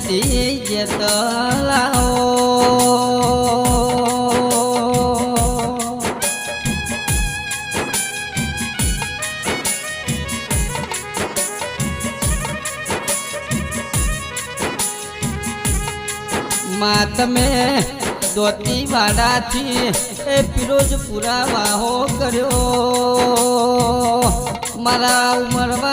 જગદી જેતલાઓ માં તમે દોતી વાડાથી એ ફિરોજપુરા વાહો કર્યો. મારા ઉમરવાનું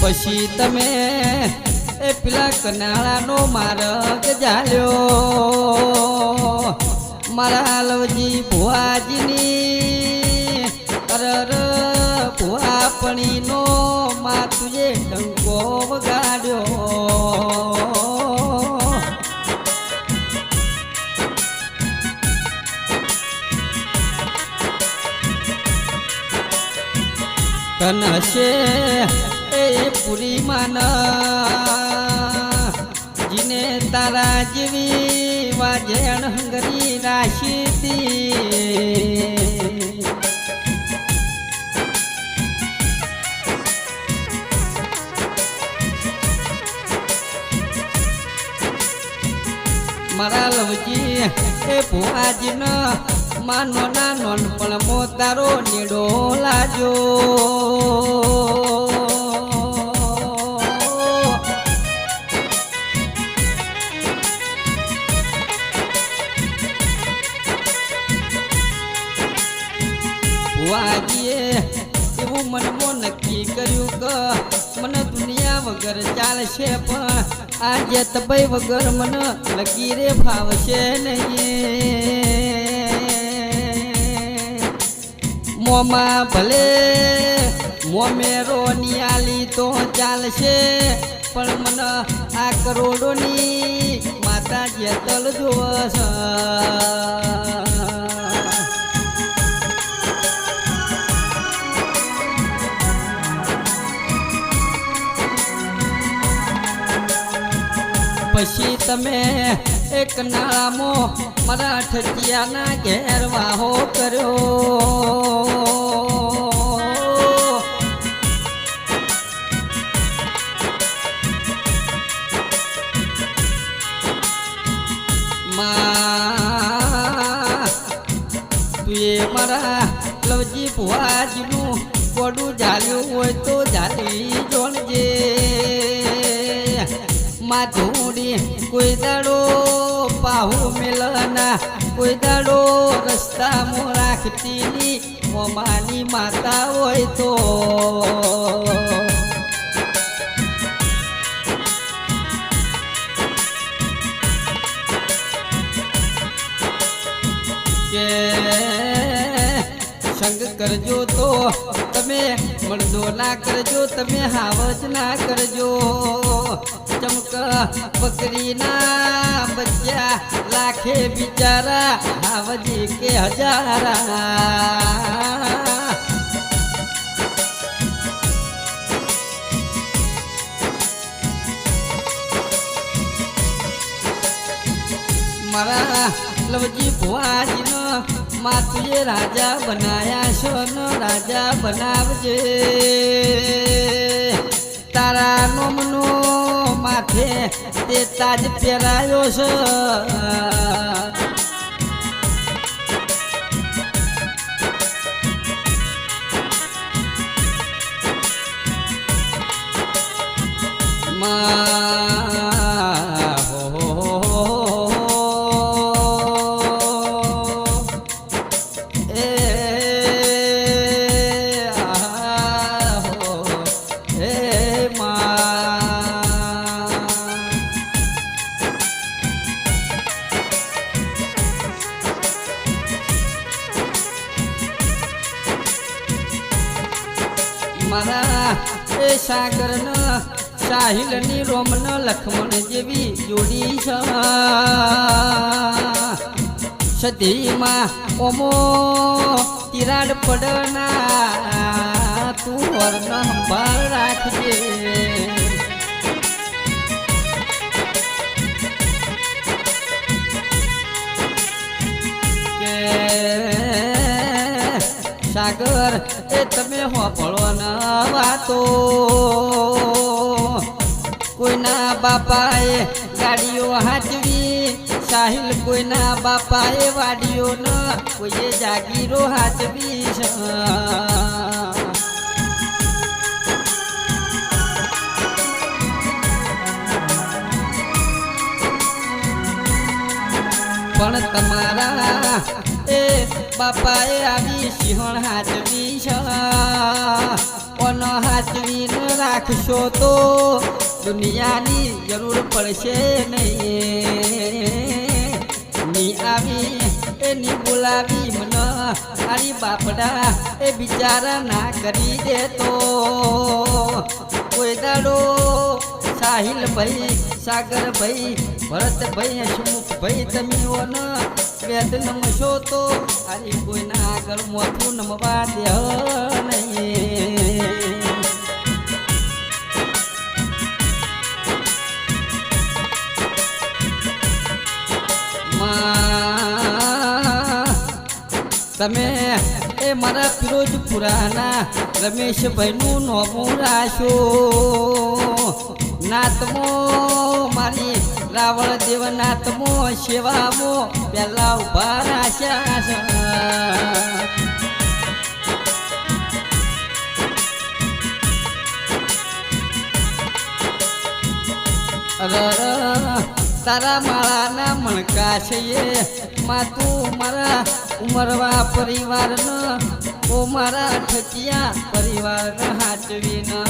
પછી તમે એ પેલા કનાળાનો માર્ગ જાલ્યો મારા લવજી ભુવાજીની અરર ભુવાપણીનો તુજે ડંકો વગાડ્યો. પૂરી માના, જીને તારા જેવી વાજે અણહંગરી રાશીતી મારા લવજી, એ ભુવાજીન માનો ના નોનપણ મો તારો નીડો લાજો ભુવાજીએ એવું મનમાં નક્કી કર્યું કે. મને દુનિયા વગર ચાલશે પણ. આજે ભાઈ વગર મને લગીરે ફાવશે નહીં. મોમાં ભલે મોમેરો નિયાલી તો ચાલશે. પણ મને આ કરોડોની માતા જેતલ જોશ પછી તમે એક નાળામો મારા ઠચિયાના ઘેર વાહો કર્યો તુએ મારા લવજી ભુવાજીનું કોડું ઝાલ્યું હોય તો ઝાલી જોણજે. માધુડી કોઈ દાડો પાહુ મેલના, કોઈ દાડો રસ્તા મો રાખતી મોમાની માતા હોય તો. કે સંગ કરજો તો તમે મળદો ના કરજો, તમે હાવજ ના કરજો. ચમક બકરીના બચ્યા લાખે બિચારા, હાવજી કે હજારા. મારા લવજી ભુવાજીનો માતુએ રાજા બનાયા છો ને રાજા બનાવજે. તારા નોમનો માથે તે તાજ પહેરાયો છે. મા એ સાગરન, સાહિલની રોમન લખમણ જેવી જોડી છ સદીમાં ઓમો તિરાડ પડના તું વર્ણ સંભાળ રાખજે Yeah. સાગર, એ તમે હોપળો વાતો. કોઈના બાપાએ ગાડીઓ હાચવી, સાહિલ કોઈના બાપાએ વાડીઓ ન, કોઈએ જાગીરો હાચવી પણ તમારા એ બાપાએ આવી સિંહણ હાચવી છે. ઓન હાચવીને રાખશો તો દુનિયાની જરૂર પડશે નહીં. ની આવી એની બોલાવી મન આરી બાપડા એ બિચારા ના કરી દેતો. કોઈ દાડો સાહિલ ભાઈ સાગર ભાઈ ભરત ભાઈ સુમુખ ભાઈ તમે ઓન વેદ નમશો તો આરી કોઈના આગળ મોથું નમવા દે નહીં. તમે એ મારા ફિરોજપુરાના રમેશભાઈનું નોમું રાશો નાતમો મારી રાવળ સેવા મો પેલા ઊભા રાશ્યા છે. તારા માળાના મણકા છે માં તું મારા ઉમરવા પરિવારનો, ઓ મારા ઠકિયા પરિવારને હાચવીને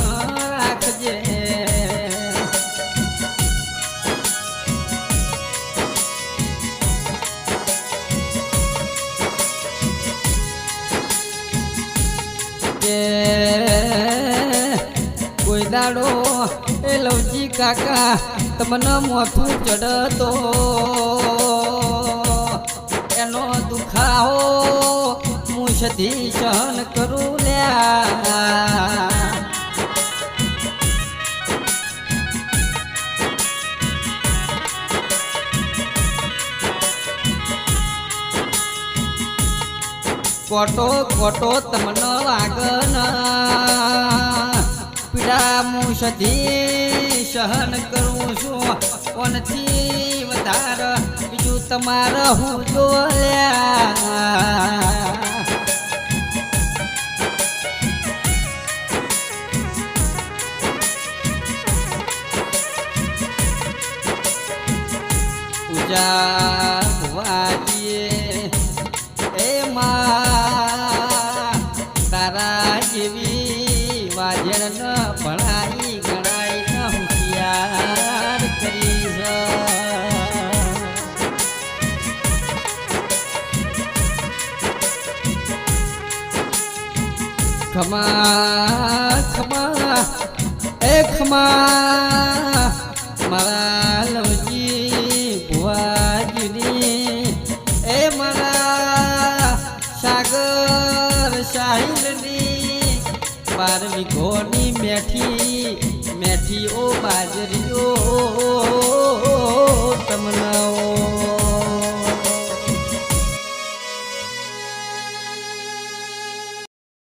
રાખજે કે કોઈ દાડો એ લવજી કાકા, તમને મોથું ચડતો. એનો દુખાવો હું સધી સહન કરું લ્યા. કોટો કોટો તમનો વાગન. પીડા હું સહન કરું છું. કોનથી વધાર? બીજું તમારે હું જોયા? પૂજા વાજીએ એ માં ખમા ખમા, એ ખમા, મારા લવજી ભુવાજીની, એ મારા સાગર સાહિલની બારવી ઘોની મેઠી મેઠી ઓ બાજરીઓ તમનાઓ